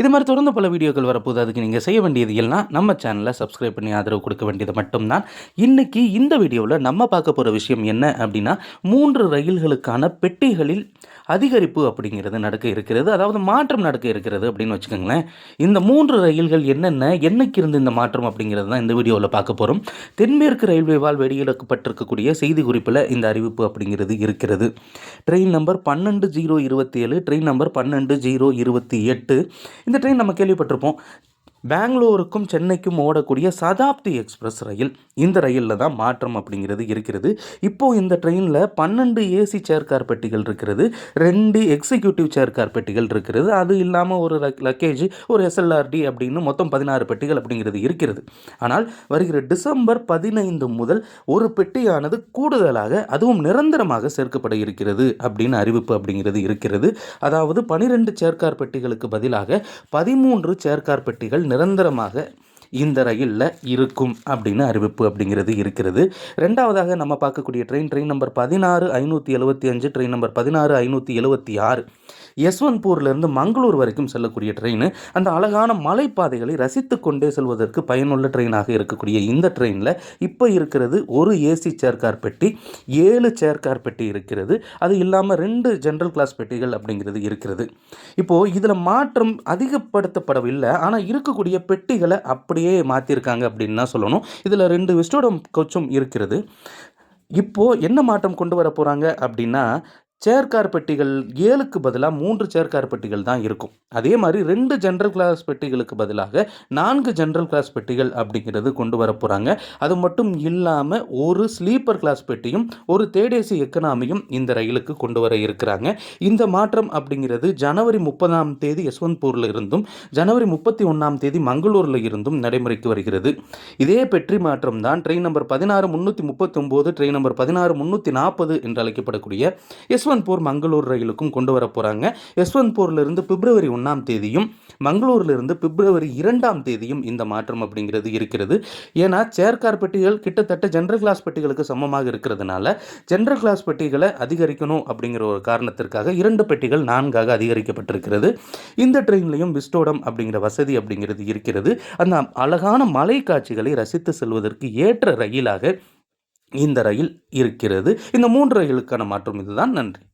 இது மாதிரி தொடர்ந்து பல வீடியோக்கள் வரப்போது அதுக்கு நீங்கள் செய்ய வேண்டியது எல்லாம் நம்ம சேனலை சப்ஸ்கிரைப் பண்ணி ஆதரவு கொடுக்க வேண்டியது மட்டும்தான். இன்றைக்கி இந்த வீடியோவில் நம்ம பார்க்க போகிற விஷயம் என்ன அப்படின்னா மூன்று ரயில்களுக்கான பெட்டிகளில் அதிகரிப்பு அப்படிங்கிறது நடக்க இருக்கிறது. அதாவது மாற்றம் நடக்க இருக்கிறது அப்படின்னு வச்சுக்கோங்களேன். இந்த மூன்று ரயில்கள் என்னென்ன என்னைக்கு இருந்து இந்த மாற்றம் அப்படிங்கிறது தான் இந்த வீடியோவில் பார்க்க போகிறோம் தென்மேற்கு ரயில்வேவால் வெளியிடப்பட்டிருக்கக்கூடிய செய்தி குறிப்பில் இந்த அறிவிப்பு அப்படிங்கிறது இருக்கிறது. ட்ரெயின் நம்பர் பன்னெண்டு ஜீரோ இருபத்தி ஏழு ட்ரெயின் நம்பர் பன்னெண்டு ஜீரோ இருபத்தி எட்டு இந்த ட்ரெயின் நம்ம கேள்விப்பட்டிருப்போம். பெங்களூருக்கும் சென்னைக்கும் ஓடக்கூடிய சதாப்தி எக்ஸ்பிரஸ் ரயில். இந்த ரயிலில் தான் மாற்றம் அப்படிங்கிறது இருக்கிறது. இப்போது இந்த ட்ரெயினில் பன்னெண்டு ஏசி சேர் கார் பெட்டிகள் இருக்கிறது. ரெண்டு எக்ஸிக்யூட்டிவ் சேர் கார் பெட்டிகள் இருக்கிறது. அது இல்லாமல் ஒரு லக்கேஜ் ஒரு எஸ்எல்ஆர்டி அப்படின்னு மொத்தம் பதினாறு பெட்டிகள் அப்படிங்கிறது இருக்கிறது. ஆனால் வருகிற டிசம்பர் பதினைந்து முதல் ஒரு பெட்டியானது கூடுதலாக அதுவும் நிரந்தரமாக சேர்க்கப்பட இருக்கிறது அப்படின்னு அறிவிப்பு அப்படிங்கிறது இருக்கிறது. அதாவது பனிரெண்டு சேர்க்கார் பெட்டிகளுக்கு பதிலாக பதிமூன்று சேர்க்கார் பெட்டிகள் நிரந்தரமாக இந்த ரயிலில் இருக்கும் அப்படின்னு அறிவிப்பு அப்படிங்கிறது இருக்கிறது. ரெண்டாவதாக நம்ம பார்க்கக்கூடிய ட்ரெயின் ட்ரெயின் நம்பர் பதினாறு ஐநூற்றி எழுபத்தி அஞ்சு ட்ரெயின் நம்பர் பதினாறு ஐநூற்றி எழுபத்தி ஆறு. யஸ்வந்த்பூர்லேருந்து மங்களூர் வரைக்கும் செல்லக்கூடிய ட்ரெயின் அந்த அழகான மலைப்பாதைகளை ரசித்து கொண்டே செல்வதற்கு பயனுள்ள ட்ரெயினாக இருக்கக்கூடிய இந்த ட்ரெயினில் இப்போ இருக்கிறது ஒரு ஏசி சேர்க்கார் பெட்டி ஏழு சேர்க்கார் பெட்டி இருக்கிறது. அது இல்லாமல் ரெண்டு ஜென்ரல் கிளாஸ் பெட்டிகள் அப்படிங்கிறது இருக்கிறது. இப்போது இதில் மாற்றம் அதிகப்படுத்தப்படவில்லை. ஆனால் இருக்கக்கூடிய பெட்டிகளை அப்படியே மாற்றிருக்காங்க அப்படின்னு தான் சொல்லணும். இதில் ரெண்டு விஸ்டோடம் கோச்சும் இருக்கிறது. இப்போது என்ன மாற்றம் கொண்டு வர போகிறாங்க அப்படின்னா சேர்க்கார் பெட்டிகள் ஏழுக்கு பதிலாக மூன்று சேர்க்கார் பெட்டிகள் தான் இருக்கும். அதே மாதிரி ரெண்டு ஜென்ரல் கிளாஸ் பெட்டிகளுக்கு பதிலாக நான்கு ஜென்ரல் கிளாஸ் பெட்டிகள் அப்படிங்கிறது கொண்டு வர போகிறாங்க அது மட்டும் இல்லாமல் ஒரு ஸ்லீப்பர் கிளாஸ் பெட்டியும் ஒரு தேடேசி எக்கனாமியும் இந்த ரயிலுக்கு கொண்டு வர இருக்கிறாங்க. இந்த மாற்றம் அப்படிங்கிறது ஜனவரி முப்பதாம் தேதி யஸ்வந்த்பூரில் இருந்தும் ஜனவரி முப்பத்தி ஒன்றாம் தேதி மங்களூரில் இருந்தும் நடைமுறைக்கு வருகிறது. இதே பெற்றி மாற்றம் தான் ட்ரெயின் நம்பர் பதினாறு முந்நூற்றி முப்பத்தி ஒம்பது ட்ரெயின் நம்பர் பதினாறு முந்நூற்றி நாற்பது என்று அழைக்கப்படக்கூடிய எஸ் யஸ்வந்த்பூர் மங்களூர் ரயிலுக்கும் கொண்டு வர போகிறாங்க யஸ்வந்த்பூர்லேருந்து பிப்ரவரி ஒன்றாம் தேதியும் மங்களூர்லேருந்து பிப்ரவரி இரண்டாம் தேதியும் இந்த மாற்றம் அப்படிங்கிறது இருக்கிறது. ஏன்னா சேர்கார் பெட்டிகள் கிட்டத்தட்ட ஜென்ரல் கிளாஸ் பெட்டிகளுக்கு சமமாக இருக்கிறதுனால ஜென்ரல் கிளாஸ் பெட்டிகளை அதிகரிக்கணும் அப்படிங்கிற ஒரு காரணத்திற்காக இரண்டு பெட்டிகள் நான்காக அதிகரிக்கப்பட்டிருக்கிறது. இந்த ட்ரெயின்லையும் விஸ்டோடம் அப்படிங்கிற வசதி அப்படிங்கிறது இருக்கிறது. அந்த அழகான மலை காட்சிகளை ரசித்து செல்வதற்கு ஏற்ற ரயிலாக இந்த ரயில் இருக்கிறது. இந்த மூன்று ரயிலுக்கான மாற்றம் இதுதான். நன்றி.